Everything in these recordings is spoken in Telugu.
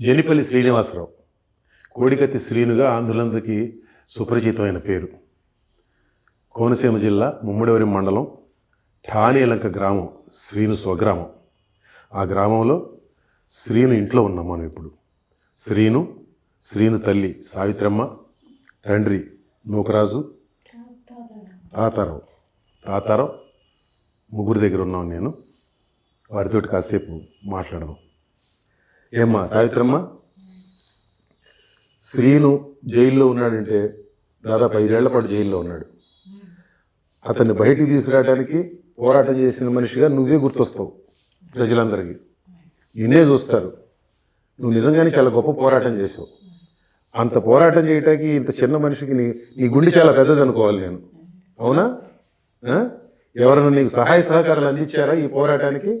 జనిపల్లి శ్రీనివాసరావు కోడికత్తి శ్రీనుగా ఆంధ్రులందరికీ సుపరిచితమైన పేరు. కోనసీమ జిల్లా ముమ్మడివరి మండలం ఠానేలంక గ్రామం శ్రీను స్వగ్రామం. ఆ గ్రామంలో శ్రీను ఇంట్లో ఉన్నాం మనం ఇప్పుడు. శ్రీను శ్రీను తల్లి సావిత్రమ్మ తండ్రి నూకరాజు తాతారావు. తాతారావు ముగ్గురు దగ్గర ఉన్నాను నేను. వారితోటి కాసేపు మాట్లాడదాం. ఏమ్మా సావిత్రమ్మ? శ్రీను జైల్లో ఉన్నాడంటే దాదాపు ఐదేళ్ళ పాటు జైల్లో ఉన్నాడు. అతన్ని బయటికి తీసుకురావడానికి పోరాటం చేసిన మనిషిగా నువ్వే గుర్తొస్తావు ప్రజలందరికీ. నిన్నే చూస్తారు. నువ్వు నిజంగానే చాలా గొప్ప పోరాటం చేసావు. అంత పోరాటం చేయటానికి ఇంత చిన్న మనిషికి నీ నీ గుండె చాలా పెద్దది అనుకోవాలి నేను. అవునా? ఎవరైనా నీకు సహాయ సహకారాలు అందించారా ఈ పోరాటానికి?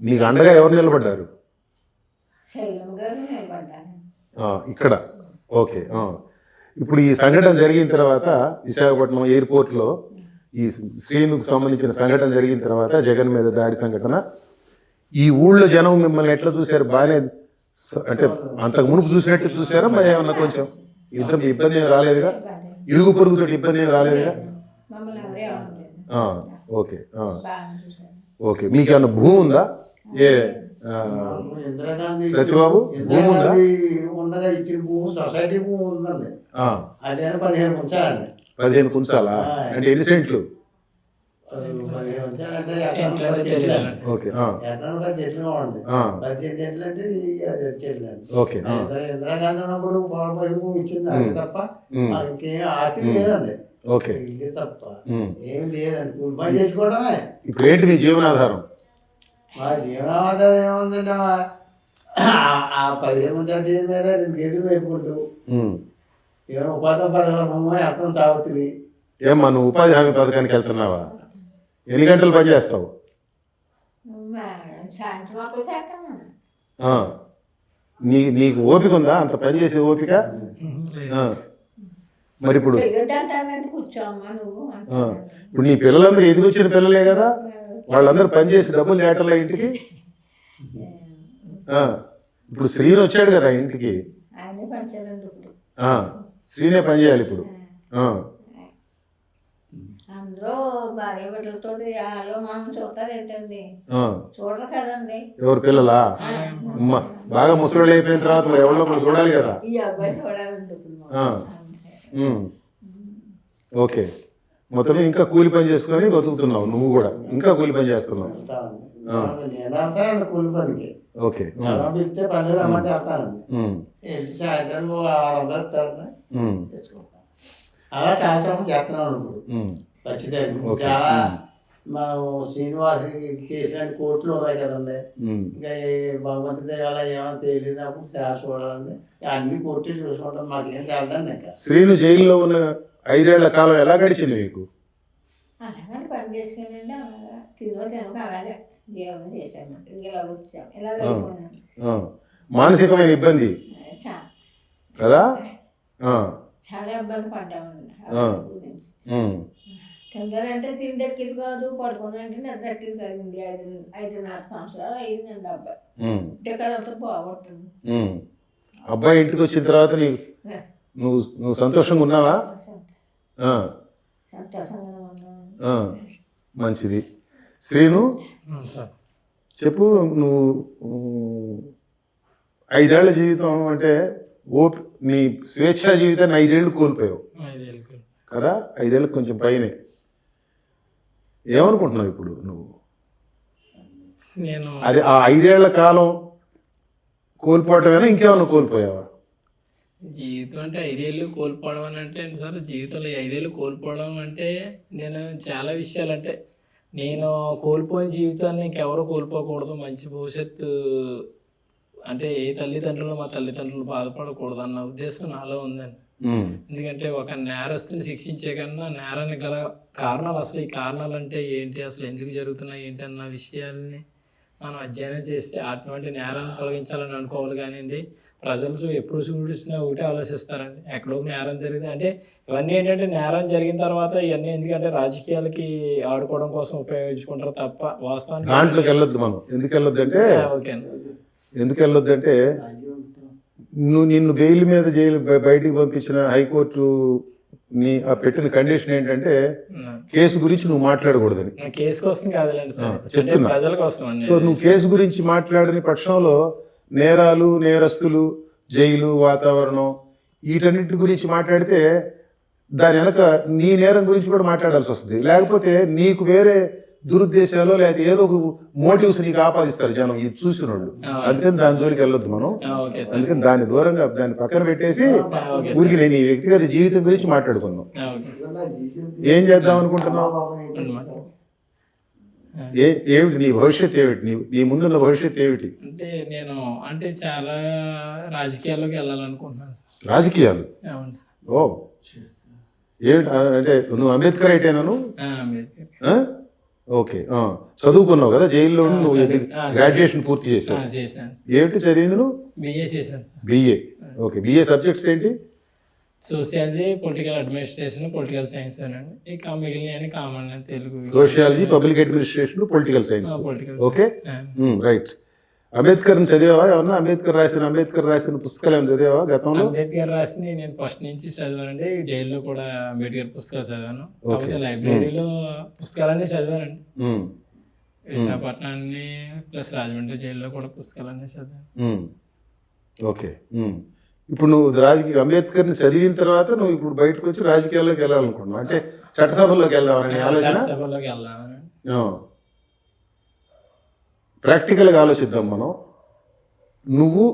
నీకు అండగా ఎవరు నిలబడ్డారు శైలం గారు నిలబడ్డాను ఆ, ఇక్కడ. ఓకే. ఇప్పుడు ఈ సంఘటన జరిగిన తర్వాత విశాఖపట్నం ఎయిర్పోర్ట్లో ఈ శ్రీనుకు సంబంధించిన సంఘటన జరిగిన తర్వాత జగన్ మీద దాడి సంఘటన. ఈ ఊళ్ళో జనం మిమ్మల్ని ఎట్లా చూశారు? బాగానే అంటే అంతకు మునుపు చూసినట్టు చూసారా మరి ఏమన్నా కొంచెం యుద్ధం ఇబ్బంది ఏం రాలేదుగా? ఇరుగు పొరుగుతో ఇబ్బంది ఏం రాలేదుగా? ఓకే ఓకే మీకు ఏమన్నా భూమి ఉందా? ఏ ఇందిరాగాంధీ సత్యబాబు, ఇచ్చిన భూమి సొసైటీ భూమి ఉందండి. అదే పదిహేను ఉంచాలండి పదిహేను కుంచాలా? అంటే ఎన్ని సెంట్లు? పదిహేను ఉంచాలంటే ఎకరానికి పది చెట్లు కావండి పదిహేను చెట్లు అంటే చెట్లు అండి ఇందిరాగాంధీ ఉన్నప్పుడు భూమి ఇచ్చింది అది తప్ప ఇంకేం లేదండి. ఓకే. ఇది తప్ప. ఏం లేదండి. కూలి పని చేసుకోవడమే. ఇప్పుడు ఏంటి మీ జీవనాధారం? మా జీవనాధారం ఏముందండి ఆ- పదిహేను చేతి మీద రెండు గేదెలు వేపుకుంటూ. ఏమైనా ఉపాధి పథకం అర్థం సాగుతుంది ఏమ్మా నువ్వు ఉపాధి హామీ పథకానికి వెళ్తున్నావా? ఎన్ని గంటలు పని చేస్తావు. నీ నీకు ఓపిక ఉందా? అంత పని చేసే ఓపిక. మరి ఇప్పుడు. ఇప్పుడు నీ పిల్లలందరూ ఎదిగొచ్చిన పిల్లలే కదా? వాళ్ళందరూ పని చేసి డబ్బులు తేటలే ఇంటికి. ఆ. ఇప్పుడు శ్రీను వచ్చాడు కదా ఇంటికి. శ్రీనే పని చేయాలి ఇప్పుడు. ఆ. అందరూ భార్య బిడ్డలతో వాళ్ళు మనం చూస్తారు ఏంటండి? ఆ. చూడరు కదండి. ఎవరు పిల్లలా? అమ్మ బాగా ముసలి అయిపోయిన తర్వాత మరి ఎవరో చూడాలి కదా? ఈ అబ్బాయి చూడాలండి. ఓకే. మొత్తం ఇంకా కూలి పని చేసుకొని బతుకుతున్నావు నువ్వు కూడా. ఇంకా కూలి పని చేస్తున్నావు. కూలి పనికి. ఓకే. అలా సంవత్సరం చేస్తున్నాను ఇప్పుడు. ఖచ్చితంగా ఓకే. చాలా. మనం శ్రీనివాస్ కేసులాంటి కోర్టులు ఉన్నాయి కదండి. ఇంకా ఈ భగవంతుడి వల్ల ఏమైనా తెలియనప్పుడు తేడా చూడాలండి. అన్ని కొట్టి చూసుకుంటాం. మాకేం తెలదండి ఇంకా. శ్రీను జైల్లో ఉన్న ఐదేళ్ళ కాలం ఎలా గడిచింది మీకు? అలాగే పని చేసుకుని అలాగా తినో తినక అలాగే జీవనం చేశాను ఇలా వచ్చాం ఇలా. మానసికమైన ఇబ్బంది. కదా. చాలా ఇబ్బంది. తింటారంటే తిండి దక్కిది కాదు పడుకుందంటే నిద్ర దక్కిది కాదండి ఐదు ఐదున్నర సంవత్సరాలు అయిందండి అబ్బాయి. ఇంటికాడంతా బాగుంటుంది. అబ్బాయి ఇంటికి వచ్చిన తర్వాత నీకు నువ్వు నువ్వు సంతోషంగా ఉన్నావా ఆ. సంతోషంగా ఉన్నాను ఆ. మంచిది. శ్రీను? చెప్పు నువ్వు ఐదేళ్ళ జీవితం అంటే ఓపి నీ స్వేచ్ఛా జీవితాన్ని ఐదేళ్ళు కోల్పోయావు. కదా? ఐదేళ్ళకి కొంచెం పైనే. ఏమనుకుంటున్నావు ఇప్పుడు నువ్వు? నేను అది ఆ ఐదేళ్ళ కాలం కోల్పోవటమేనా ఇంకేమన్నా కోల్పోయావా? జీవితం అంటే ఐదేళ్ళు కోల్పోవడం అని అంటే సార్? జీవితంలో ఐదేళ్ళు కోల్పోవడం అంటే నేను చాలా విషయాలు అంటే నేను కోల్పోయిన జీవితాన్ని ఇంకెవరు కోల్పోకూడదు. మంచి భవిష్యత్తు అంటే ఏ తల్లిదండ్రులు మా తల్లిదండ్రులు బాధపడకూడదు అన్న ఉద్దేశం నాలో ఉందండి. ఎందుకంటే ఒక నేరస్తుని శిక్షించే కన్నా నేరానికి గల కారణాలు అసలు ఈ కారణాలు అంటే ఏంటి? అసలు ఎందుకు జరుగుతున్నాయి? ఏంటి? అన్న విషయాల్ని మనం అధ్యయనం చేస్తే అటువంటి నేరాన్ని తొలగించాలని అనుకోవాలి కానివ్వండి. ప్రజలు చూ- ఎప్పుడు చూడిస్తున్నా ఒకటే ఆలోచిస్తారండి. ఎక్కడో నేరం జరిగింది. అంటే ఇవన్నీ ఏంటంటే నేరం జరిగిన తర్వాత ఇవన్నీ ఎందుకంటే రాజకీయాలకి ఆడుకోవడం కోసం ఉపయోగించుకుంటారు తప్ప వాస్తవానికి దాంట్లోకి వెళ్ళొద్దు మనం. ఎందుకు వెళ్ళొద్దు అంటే ఓకే ఎందుకు వెళ్ళొద్దంటే నువ్వు నిన్ను బెయిల్ మీద జైలు బయ- బయటికి పంపించిన హైకోర్టు నీ ఆ పెట్టిన కండిషన్ ఏంటంటే కేసు గురించి నువ్వు మాట్లాడకూడదని. కేసు కోసం కాదులేండి చెప్తున్నా. సో నువ్వు కేసు గురించి మాట్లాడని పక్షంలో నేరాలు నేరస్తులు జైలు వాతావరణం వీటన్నిటి గురించి మాట్లాడితే దాని వెనక నీ నేరం గురించి కూడా మాట్లాడాల్సి వస్తుంది. లేకపోతే నీకు వేరే దురుద్దేశాలు లేకపోతే ఏదో ఒక మోటివ్స్ నీకు ఆపాదిస్తారు జనం ఇది చూసిన వాళ్ళు అందుకని దాని జోలికి వెళ్ళొద్దు మనం. అందుకని దాని దూరంగా దాన్ని పక్కన పెట్టేసి ఊరికి నేను ఈ వ్యక్తిగత జీవితం గురించి మాట్లాడుకుందాం. ఏం చేద్దాం అనుకుంటున్నావు? ఏ ఏమిటి నీ భవిష్యత్ ఏమిటి? నీ నీ ముందున్న భవిష్యత్ ఏమిటి? అంటే నేను అంటే చాలా రాజకీయాల్లోకి వెళ్ళాలనుకుంటున్నాను సార్. రాజకీయాలు? అవును సార్. ఓ. ఏమిటి అంటే నువ్వు అంబేద్కర్ అంబేద్కర్. ఆ? ఓకే. చదువుకున్నావు కదా జైల్లో నువ్వు గ్రాడ్యుయేషన్ పూర్తి చేశాను. ఏమిటి చదివింది నువ్వు? బిఏ చేశాను బిఏ ఓకే బిఏ సబ్జెక్ట్స్ ఏంటి? Sociology political administration political science అండి ఇక మిగిలిన common Telugu. Sociology public administration political science okay? Right అంబేద్కర్ని చదివావా? ఏమన్నా? అంబేద్కర్ రాసిన అంబేద్కర్ రాసిన పుస్తకాలు ఏమైనా చదివావా గతంలో? అంబేద్కర్ రాసిన నేను ఫస్ట్ నుంచి చదివానండి. జైల్లో కూడా అంబేద్కర్ పుస్తకాలు చదివాను. కాకపోతే లైబ్రరీలో పుస్తకాలన్నీ చదివానండి. విశాఖపట్నాన్ని ప్లస్ రాజమండ్రి జైల్లో కూడా పుస్తకాలన్నీ చదివాను. ఓకే. ఇప్పుడు నువ్వు రాజకీయ అంబేద్కర్ని చదివిన తర్వాత నువ్వు ఇప్పుడు బయటకు వచ్చి రాజకీయాల్లోకి వెళ్ళాలనుకుంటున్నావు. అంటే చట్టసభల్లోకి వెళ్దామని ఆలోచన? సభలోకి వెళ్దామని. ప్రాక్టికల్గా ఆలోచిద్దాం మనం. నువ్వు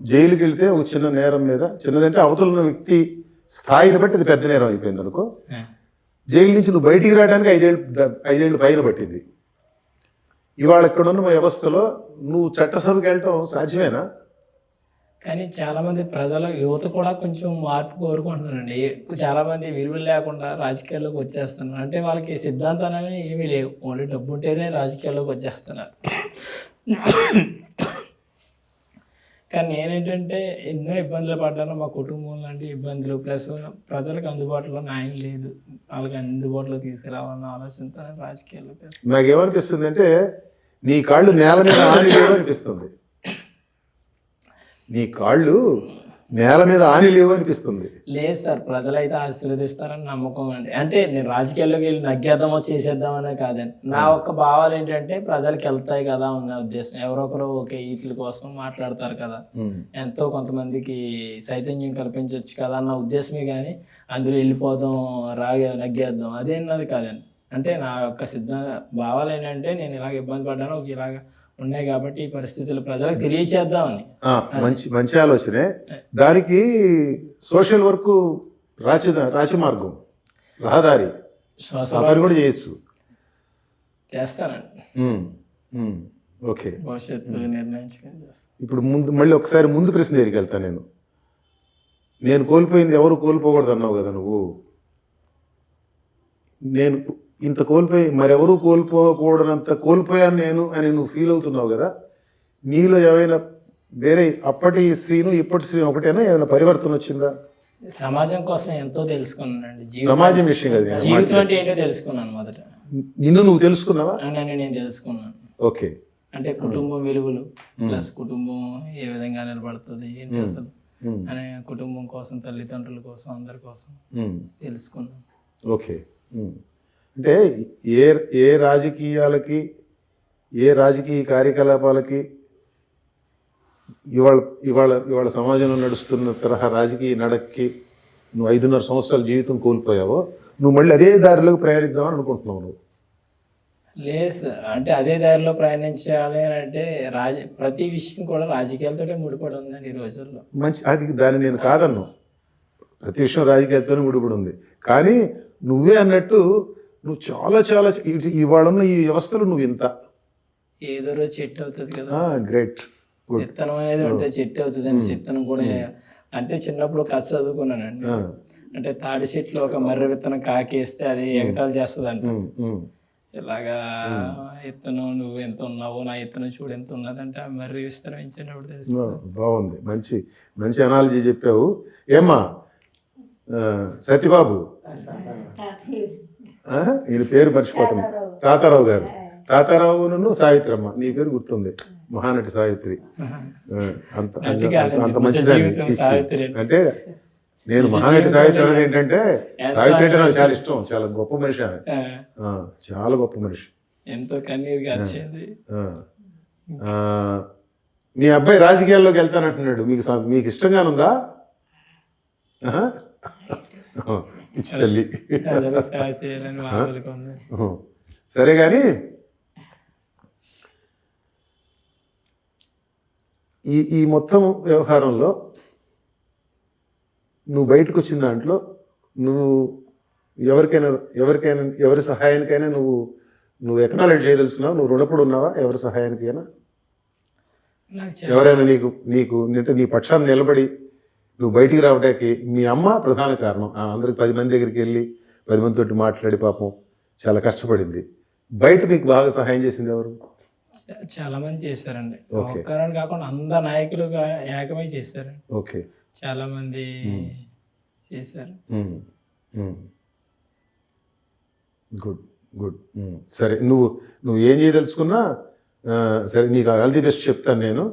జైలుకి వెళ్తే ఒక చిన్న నేరం మీద చిన్నదంటే అవతల వ్యక్తి స్థాయిని బట్టి అది పెద్ద నేరం అయిపోయింది అనుకో. జైలు నుంచి నువ్వు బయటికి రావడానికి ఐదేళ్ళు ఐదేళ్ళు పైన పట్టింది. ఇవాళ ఇక్కడ ఉన్న వ్యవస్థలో నువ్వు చట్టసభకి వెళ్ళటం సాధ్యమేనా? కానీ చాలా మంది యువత కూడా కొంచెం మార్పు కోరుకుంటున్నారండి. చాలా మంది విలువలు లేకుండా రాజకీయాల్లోకి వచ్చేస్తున్నారు. అంటే వాళ్ళకి సిద్ధాంతాలు అనేవి ఏమీ లేవు. ఓన్లీ డబ్బు ఉంటేనే రాజకీయాల్లోకి వచ్చేస్తున్నారు. కానీ నేనేంటంటే ఎన్నో ఇబ్బందులు పడ్డాను. మా కుటుంబం లాంటి ఇబ్బందులు. ప్లస్ ప్రజలకు అందుబాటులో న్యాయం లేదు. వాళ్ళకి అందుబాటులో తీసుకురావాలన్న ఆలోచనతో రాజకీయాల్లోకి నాకేమనిపిస్తుంది అంటే నీ కాళ్ళు నేల మీద అనిపిస్తుంది. నీ కాళ్ళు నేల మీద ఆని లేవు అనిపిస్తుంది. లేదు సార్ ప్రజలైతే ఆశీర్వదిస్తారని నమ్మకం అండి. అంటే నేను రాజకీయాల్లోకి వెళ్ళి నగ్గేద్దామో చేసేద్దామనే కాదండి. నా ఒక్క భావాలు ఏంటంటే ప్రజలకు వెళ్తాయి కదా ఉన్న ఉద్దేశం. ఎవరొకరు ఓకే వీటి కోసం మాట్లాడతారు కదా. ఎంతో కొంతమందికి చైతన్యం కల్పించవచ్చు కదా అన్న ఉద్దేశమే కానీ అందులో వెళ్ళిపోదాం రాగే నగ్గేద్దాం అదేనది కాదండి. అంటే నా యొక్క సిద్ధ భావాలు ఏంటంటే నేను ఇలాగ ఇబ్బంది పడ్డాను ఒక ఇలాగ ఉన్నాయి కాబట్టి ఈ పరిస్థితులు ప్రజలకు తెలియచేద్దామని. మంచి మంచి ఆలోచనే. దానికి సోషల్ వర్క్ రాచి రాచి మార్గం రహదారి పని కూడా చేయొచ్చు. చేస్తానండి ఓకే. భవిష్యత్తు నిర్ణయించుకొని ఇప్పుడు ముందు మళ్ళీ ఒకసారి ముందు ప్రశ్న దగ్గరికి నేను. నేను కోల్పోయింది ఎవరు కోల్పోకూడదు అన్నావు కదా నువ్వు? నేను ఇంత కోల్పోయి మరెవరూ కోల్పోకూడనంత కోల్పోయాను నేను అని నువ్వు ఫీల్ అవుతున్నావు కదా? నీలో ఏమైనా వేరే అప్పటి శ్రీను ఇప్పటి శ్రీను ఒకటేనా? ఏమైనా పరివర్తన వచ్చిందా? సమాజం కోసం ఎంతో తెలుసుకున్నానండి. సమాజం విషయం కదా నేను జీవితం. అంటే ఏంటో తెలుసుకున్నాను మొదట. నిన్ను నువ్వు తెలుసుకున్నావా? నన్ను నేను తెలుసుకున్నాను. ఓకే. అంటే కుటుంబం విలువలు ప్లస్ కుటుంబం ఏ విధంగా నిలబడుతుంది ఏంటి అసలు ఉమ్, అనే కుటుంబం కోసం తల్లిదండ్రుల కోసం అందరి కోసం. తెలుసుకున్నాను. ఓకే. అంటే ఏ ఏ రాజకీయాలకి ఏ రాజకీయ కార్యకలాపాలకి ఇవాళ ఇవాళ ఇవాళ సమాజంలో నడుస్తున్న తరహా రాజకీయ నడక్కి నువ్వు ఐదున్నర సంవత్సరాల జీవితం కోల్పోయావో నువ్వు మళ్ళీ అదే దారిలోకి ప్రయాణిద్దామని అనుకుంటున్నావు నువ్వు? లేదు సార్. అంటే అదే దారిలో ప్రయాణించాలి అని అంటే రాజ ప్రతి విషయం కూడా రాజకీయాలతోటే ముడిపడి ఉందండి ఈ రోజుల్లో. మంచి అది దాన్ని నేను కాదన్ను. ప్రతి విషయం రాజకీయాలతోనే ముడిపడి ఉంది కానీ నువ్వే అన్నట్టు నువ్వు చాలా చాలా ఇవాళ ఉన్న ఈ వ్యవస్థలో నువ్వు ఇంత. ఏదో రోజు చెట్టు అవుతుంది కదా. గ్రేట్ గుడ్ విత్తనం అనేది ఉంటే చెట్టు అవుతుంది అని విత్తనం కూడా అంటే చిన్నప్పుడు కథ చదువుకున్నానండి. అంటే తాడి చెట్లు ఒక మర్రి విత్తనం కాకేస్తే అది ఎగతాలు చేస్తుంది అంట ఇలాగా ఇత్తనం నువ్వు ఎంత ఉన్నావు నా ఇత్తనం చూడు ఎంత ఉన్నదంటే ఆ మర్రి విస్తరం ఇచ్చినప్పుడు తెలుసు బాగుంది. మంచి మంచి అనాలజీ చెప్పావు. ఏమ్మా? ఆ, సత్యబాబు ఈయన పేరు మర్చిపోతుంది తాతారావు. గారు. తాతారావు నన్ను సావిత్రమ్మ. నీ పేరు గుర్తుంది. మహానటి సావిత్రి. అంత అంత-. సావిత్రి. అంటే నేను మహానటి సావిత్రి అనేది ఏంటంటే సావిత్రి అంటే నాకు చాలా ఇష్టం. చాలా గొప్ప మనిషి ఆమె. చాలా గొప్ప మనిషి. ఎంతో మీ అబ్బాయి రాజకీయాల్లోకి వెళ్తానంటున్నాడు. మీకు మీకు ఇష్టంగానుందా? పిచ్చి తల్లి. సరే కానీ ఈ ఈ మొత్తం వ్యవహారంలో నువ్వు బయటకు వచ్చిన దాంట్లో నువ్వు ఎవరికైనా ఎవరికైనా ఎవరి సహాయానికైనా నువ్వు నువ్వు ఎకనాలెడ్జ్ చేయదలుచుకున్నావు? నువ్వు రుణపడి ఉన్నావా? ఎవరి సహాయానికైనా? ఎవరైనా నీకు నీకు అంటే నీ పక్షాన్ని నిలబడి నువ్వు బయటికి రావడానికి మీ అమ్మ ప్రధాన కారణం. ఆ అందరికి పది మంది దగ్గరికి వెళ్ళి పది మందితోటి మాట్లాడి పాపం చాలా కష్టపడింది. బయట నీకు బాగా సహాయం చేసింది ఎవరు? చాలా మంది చేశారండి. ఓకే. ఒక్కరని కాకుండా అందరు నాయకులుగా ఏకమై చేశారండి ఓకే. చాలా మంది చేశారు. Good good. సరే నువ్వు నువ్వు ఏం చేయదలుచుకున్నా సరే నీకు ఆల్ ది బెస్ట్ చెప్తాను నేను.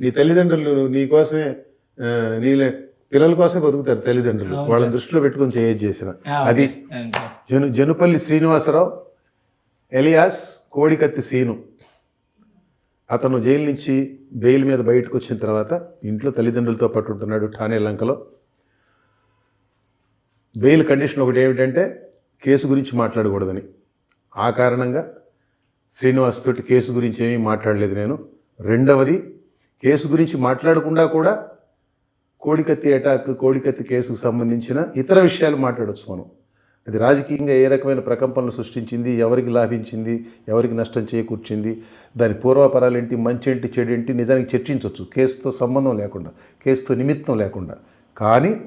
నీ తల్లిదండ్రులు నీ కోసమే ఆ, నీ పిల్లల కోసమే బతుకుతారు తల్లిదండ్రులు. వాళ్ళని దృష్టిలో పెట్టుకొని చేయొచ్చు చేసిన. అది. జను జనుపల్లి శ్రీనివాసరావు ఎలియాస్ కోడికత్తి సీను. అతను జైలు నుంచి బెయిల్ మీద బయటకు వచ్చిన తర్వాత ఇంట్లో తల్లిదండ్రులతో పాటు ఉంటున్నాడు ఠానే లంకలో. బెయిల్ కండిషన్ ఒకటి ఏమిటంటే కేసు గురించి మాట్లాడకూడదని. ఆ కారణంగా శ్రీనివాస్ తోటి కేసు గురించి ఏమీ మాట్లాడలేదు నేను. రెండవది కేసు గురించి మాట్లాడకుండా కూడా కోడికత్తి అటాక్ కోడికత్తి కేసుకు సంబంధించిన ఇతర విషయాలు మాట్లాడొచ్చు మనం. అది రాజకీయంగా ఏ రకమైన ప్రకంపనలు సృష్టించింది ఎవరికి లాభించింది ఎవరికి నష్టం చేకూర్చింది దాని పూర్వపరాలేంటి మంచి ఏంటి నిజానికి చర్చించవచ్చు కేసుతో సంబంధం లేకుండా కేసుతో నిమిత్తం లేకుండా. కానీ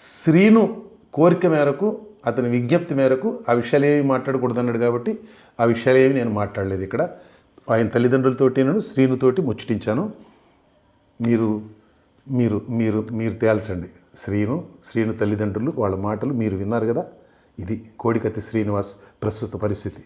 శ్రీను కోరిక మేరకు అతని విజ్ఞప్తి మేరకు ఆ విషయాలు ఏమి మాట్లాడకూడదన్నాడు కాబట్టి ఆ విషయాలు ఏమి నేను మాట్లాడలేదు ఇక్కడ. ఆయన తల్లిదండ్రులతోటి నేను శ్రీనుతోటి ముచ్చటించాను. మీరు మీరు మీరు మీరు తేల్చండి. శ్రీను శ్రీను తల్లిదండ్రులు వాళ్ళ మాటలు మీరు విన్నారు కదా? ఇది కోడికత్తి శ్రీనివాస్ ప్రస్తుత పరిస్థితి.